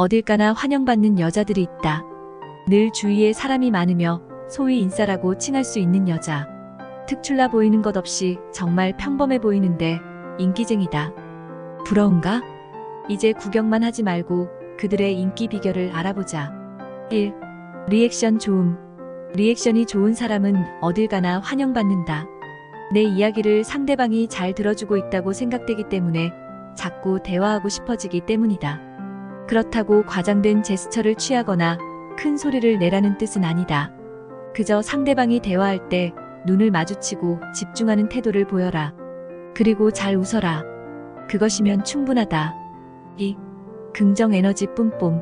어딜 가나 환영받는 여자들이 있다. 늘 주위에 사람이 많으며 소위 인싸라고 칭할 수 있는 여자. 특출나 보이는 것 없이 정말 평범해 보이는데 인기쟁이다. 부러운가? 이제 구경만 하지 말고 그들의 인기 비결을 알아보자. 1. 리액션 좋음. 리액션이 좋은 사람은 어딜 가나 환영받는다. 내 이야기를 상대방이 잘 들어주고 있다고 생각되기 때문에 자꾸 대화하고 싶어지기 때문이다. 그렇다고 과장된 제스처를 취하거나 큰 소리를 내라는 뜻은 아니다. 그저 상대방이 대화할 때 눈을 마주치고 집중하는 태도를 보여라. 그리고 잘 웃어라. 그것이면 충분하다. 2. 긍정 에너지 뿜뿜.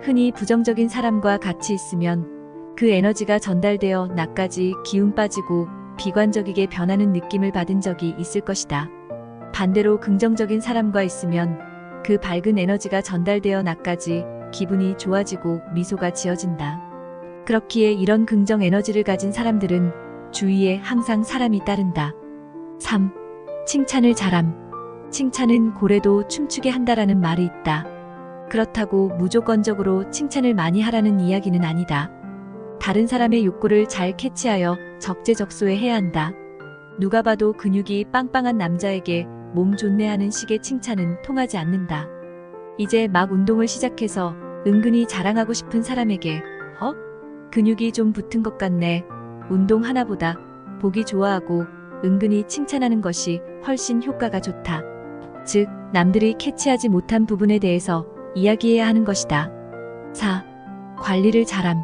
흔히 부정적인 사람과 같이 있으면 그 에너지가 전달되어 나까지 기운 빠지고 비관적이게 변하는 느낌을 받은 적이 있을 것이다. 반대로 긍정적인 사람과 있으면 그 밝은 에너지가 전달되어 나까지 기분이 좋아지고 미소가 지어진다. 그렇기에 이런 긍정 에너지를 가진 사람들은 주위에 항상 사람이 따른다. 3. 칭찬을 잘함. 칭찬은 고래도 춤추게 한다라는 말이 있다. 그렇다고 무조건적으로 칭찬을 많이 하라는 이야기는 아니다. 다른 사람의 욕구를 잘 캐치하여 적재적소에 해야 한다. 누가 봐도 근육이 빵빵한 남자에게 몸 좋네 하는 식의 칭찬은 통하지 않는다. 이제 막 운동을 시작해서 은근히 자랑하고 싶은 사람에게 어? 근육이 좀 붙은 것 같네. 운동 하나보다 보기 좋아하고 은근히 칭찬하는 것이 훨씬 효과가 좋다. 즉, 남들이 캐치하지 못한 부분에 대해서 이야기해야 하는 것이다. 4. 관리를 잘함.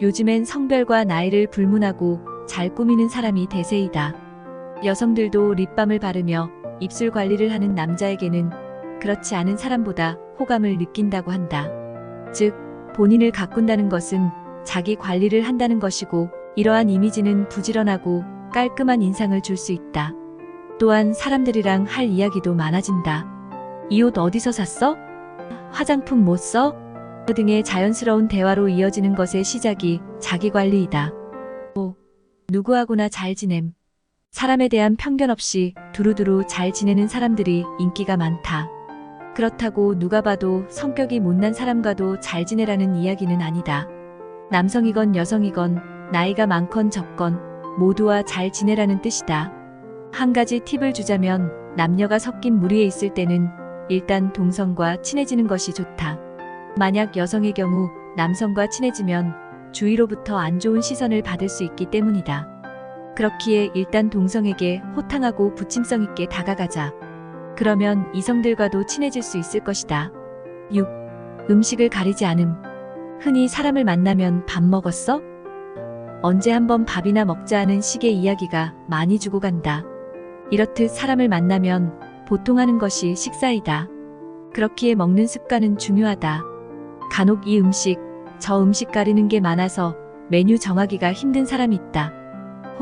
요즘엔 성별과 나이를 불문하고 잘 꾸미는 사람이 대세이다. 여성들도 립밤을 바르며 입술 관리를 하는 남자에게는 그렇지 않은 사람보다 호감을 느낀다고 한다. 즉, 본인을 가꾼다는 것은 자기 관리를 한다는 것이고, 이러한 이미지는 부지런하고 깔끔한 인상을 줄 수 있다. 또한 사람들이랑 할 이야기도 많아진다. 이 옷 어디서 샀어? 화장품 못 써? 등의 자연스러운 대화로 이어지는 것의 시작이 자기 관리이다. 5. 누구하고나 잘 지냄. 사람에 대한 편견 없이 두루두루 잘 지내는 사람들이 인기가 많다. 그렇다고 누가 봐도 성격이 못난 사람과도 잘 지내라는 이야기는 아니다. 남성이건 여성이건 나이가 많건 적건 모두와 잘 지내라는 뜻이다. 한 가지 팁을 주자면 남녀가 섞인 무리에 있을 때는 일단 동성과 친해지는 것이 좋다. 만약 여성의 경우 남성과 친해지면 주위로부터 안 좋은 시선을 받을 수 있기 때문이다. 그렇기에 일단 동성에게 호탕하고 부침성 있게 다가가자. 그러면 이성들과도 친해질 수 있을 것이다. 6. 음식을 가리지 않음. 흔히 사람을 만나면 밥 먹었어? 언제 한번 밥이나 먹자 하는 식의 이야기가 많이 주고 간다. 이렇듯 사람을 만나면 보통 하는 것이 식사이다. 그렇기에 먹는 습관은 중요하다. 간혹 이 음식, 저 음식 가리는 게 많아서 메뉴 정하기가 힘든 사람이 있다.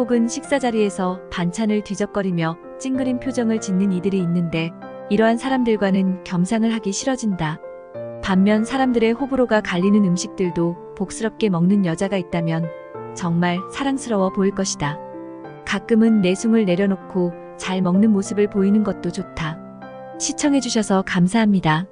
혹은 식사 자리에서 반찬을 뒤적거리며 찡그린 표정을 짓는 이들이 있는데 이러한 사람들과는 겸상을 하기 싫어진다. 반면 사람들의 호불호가 갈리는 음식들도 복스럽게 먹는 여자가 있다면 정말 사랑스러워 보일 것이다. 가끔은 내숭을 내려놓고 잘 먹는 모습을 보이는 것도 좋다. 시청해주셔서 감사합니다.